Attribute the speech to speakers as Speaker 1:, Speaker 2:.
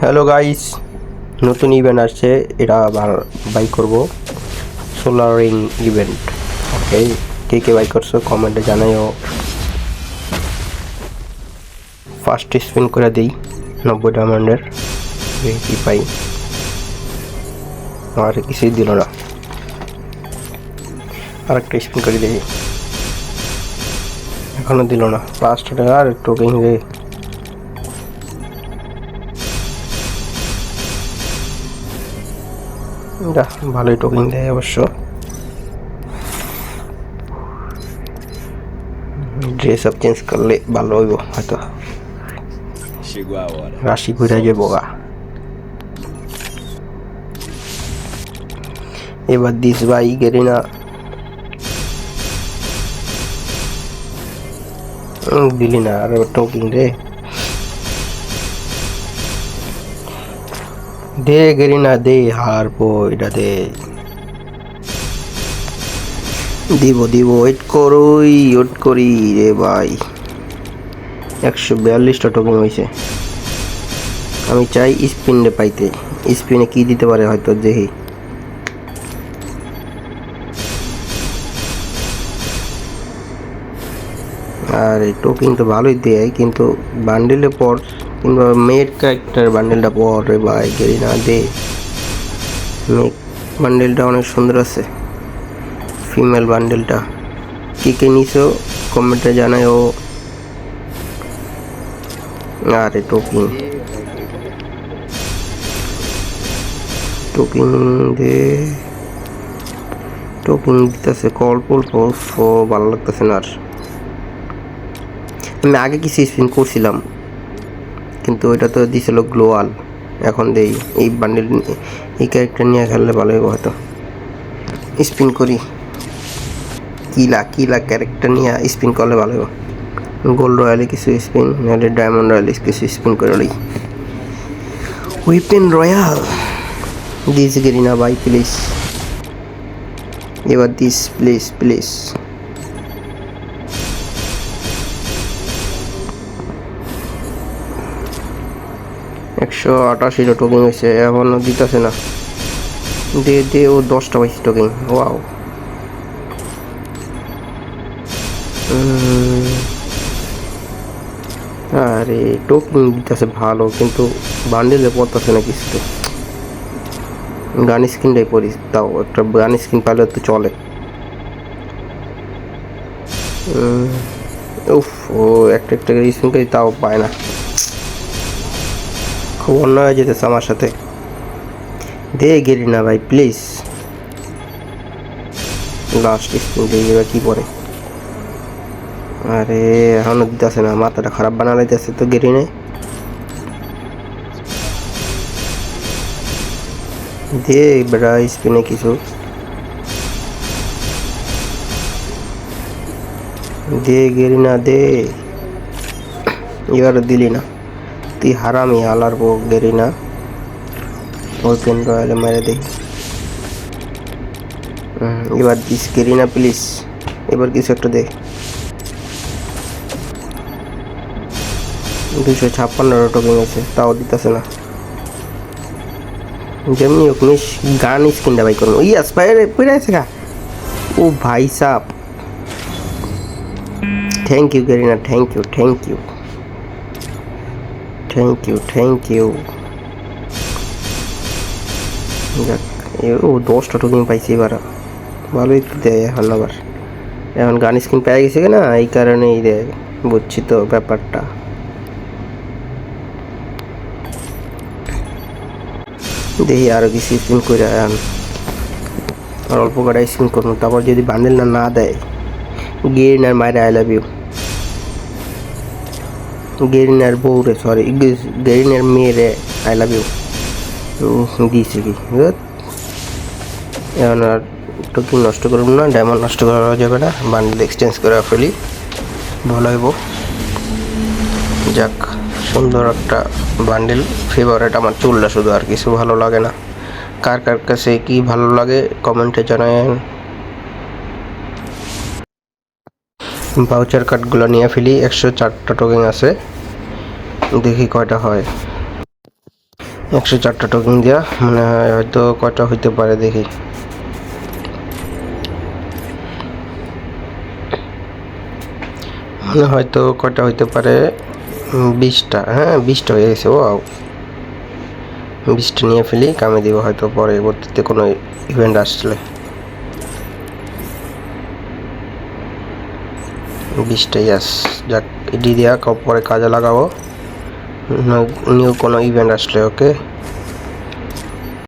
Speaker 1: Hello guys নতুন event আসছে। এটা আবার বাই করব। সোলারিং event okay K K by করছ কমেন্টে জানাইও ফার্স্ট স্পিন করে দিই, নব্বই ডায়মন্ডের কি পাই আর কিছুই দিল না। আরেকটা স্পিন করে দিই। এখনও দিল না। লাস্ট আর টোকেন রে এটা ভালোই টোকেন দেয় অবশ্য। ড্রেস আপ চেঞ্জ করলে ভালো হইব, হয়তো. রাশি ঘুরে যাব গা। এবার দিস ভাই গেরি না দিলি না, আর টোকিং রে দে গেরি না দে হারবো এটা দে। দিব দিব ওয়েট করুই ওয়েট করি রে ভাই। একশো বিয়াল্লিশটা টোকেন হয়েছে আমি চাই স্পিনে পাইতে। স্পিনে কি দিতে পারে হয়তো দেখি। আর এই তো ভালোই দেয়, কিন্তু বান্ডেলে পর কিংবা মেয়ের ক্যারেক্টার বান্ডেলটা পর ভাই গেরি না দে। বান্ডেলটা অনেক সুন্দর আছে। ফিমেল বান্ডেলটা কে কে নিছো? কমেন্টে জানায় ও আরে টোকিং টোকিং দে। টোকিং দিতেছে ও ভালো লাগতেছে না আর। আমি আগে কিছু স্পিন করছিলাম। কিন্তু ওইটা তো দিছিল গ্লোয়াল। এখন দেই, এই বান্ডেল এই ক্যারেক্টার নিয়ে খেললে ভালো হবে হয়তো। স্পিন করি। কিলা কিলা ক্যারেক্টার নিয়ে স্পিন করলে ভালো হবে। গোল্ড রয়্যালে কিছু স্পিন নাহলে ডায়মন্ড রয়্যালে কিছু স্পিন করে লই। উইপেন রয়্যাল দিস গেরিনা ভাই প্লিজ এবার দিস প্লিজ প্লিজ একশো আটাশিটা টোকেন হয়েছে এখনও দিতেছে না। দে দে ও দশটা পাইছি টোকেন, ওয়াও। আরে, টোকেন দিতেছে ভালো, কিন্তু বান্ডেলে পড়তেছে না কিছু গান স্ক্রিনটাই পড়ি, তাও একটা গান স্ক্রিন পাইলে তো চলে। উফ, ও একটা একটা করি তাও পায় না। খুব অন্য হয়ে যেতেছে আমার সাথে। দে গেলি না ভাই প্লিজ লাস্ট স্ক্রিন দিয়ে এবার কী পরে? আরে, এখনও দিতেছে না, মাথাটা খারাপ বানালাইতেছে তো গেরি নেই দে বেড়া স্পিনে কিছু। দে গেরি না, দে। এবার দিলি না। তুই হারামি আলার বউ গেরি না। ওপেন রয়্যালে মেরে দে হুম, এবার দিস গেরি না প্লিজ এবার কিছু একটা দে। দুশো ছাপ্পান্ন টোকেন আছে তাও দিতেছে না। যেমনি মিস গান স্ক্রিনটা বাই করুন। ওই আসপায়ারে পড়ে আছে গা। ও ভাই সাপ। Thank you Garena thank you thank you thank you thank you যাক ও, দশটা টোকেন পাইছি এবার। ভালোই তো দেয় এখন আবার। এখন গান স্ক্রিন পেয়ে গেছে না এই কারণেই দেয়, বুঝছি তো ব্যাপারটা। দেখি আরও কিছু স্পিন করে আন আর অল্প কটা স্পিন করুন, তারপর যদি বান্ডেল না না দেয় গেরিনার মায়ের আই লাভ ইউ গেরিনার বউরে সরি গেরিনার মেয়েরে আই লাভ ইউ দিয়েছে কি? এখন আর টোকিং নষ্ট করুন না ডায়মন্ড নষ্ট করা যাবে না বান্ডেল এক্সচেঞ্জ করে ফেলি, ভালো হইব। যাক, সুন্দর একটা বান্ডেল ফেভারেট আমার চুলটা শুধু আর কিছু ভালো লাগে না। কার কার কাছে কি ভালো লাগে কমেন্টে জানায়েন। ভাউচার কার্ডগুলো নিয়ে ফেলি, একশো চারটা টোকেন আছে। দেখি কয়টা হয়। একশো চারটা টোকেন দেওয়া মনে হয় হয়তো কয়টা হইতে পারে দেখি। মনে হয়তো কয়টা হইতে পারে, বিশটা হ্যাঁ বিশটা হয়ে গেছে ও বিশটা নিয়ে ফেলি, কামে দিব হয়তো পরে, পরবর্তীতে কোনো ইভেন্ট আসলে। বিশটা ইয়াস যাক এটি দেওয়া পরে কাজে লাগাবো। নিউ কোনো ইভেন্ট আসলে ওকে